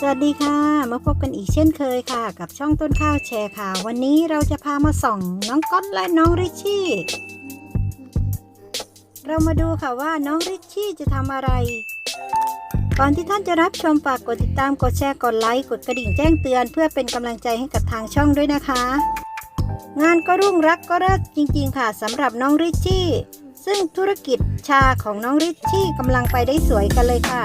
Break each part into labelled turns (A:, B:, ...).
A: สวัสดีค่ะ มาพบกันอีกเช่นเคยค่ะ กับช่องต้นข้าวแชร์ข่าววันนี้เราจะพามาส่องน้องก๊อตและน้องริชชี่ เรามาดูค่ะว่าน้องริชชี่จะทำอะไร ก่อนที่ท่านจะรับชมฝากกดติดตามกดแชร์กดไลค์กดกระดิ่งแจ้งเตือน เพื่อเป็นกำลังใจให้กับทางช่องด้วยนะคะ งานก็รุ่งรักก็เลิศจริง ๆ ค่ะสำหรับน้องริชชี่ ซึ่งธุรกิจชาของน้องริชชี่กำลังไปได้สวยกันเลยค่ะ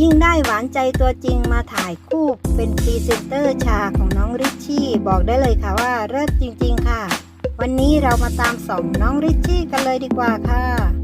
A: ยิ่งได้หวานใจตัวจริงมาถ่ายคู่เป็นพรีเซนเตอร์ชาของน้องริชชี่บอกได้เลยค่ะว่าเลิศจริงๆค่ะ วันนี้เรามาตามส่องน้องริชชี่กันเลยดีกว่าค่ะ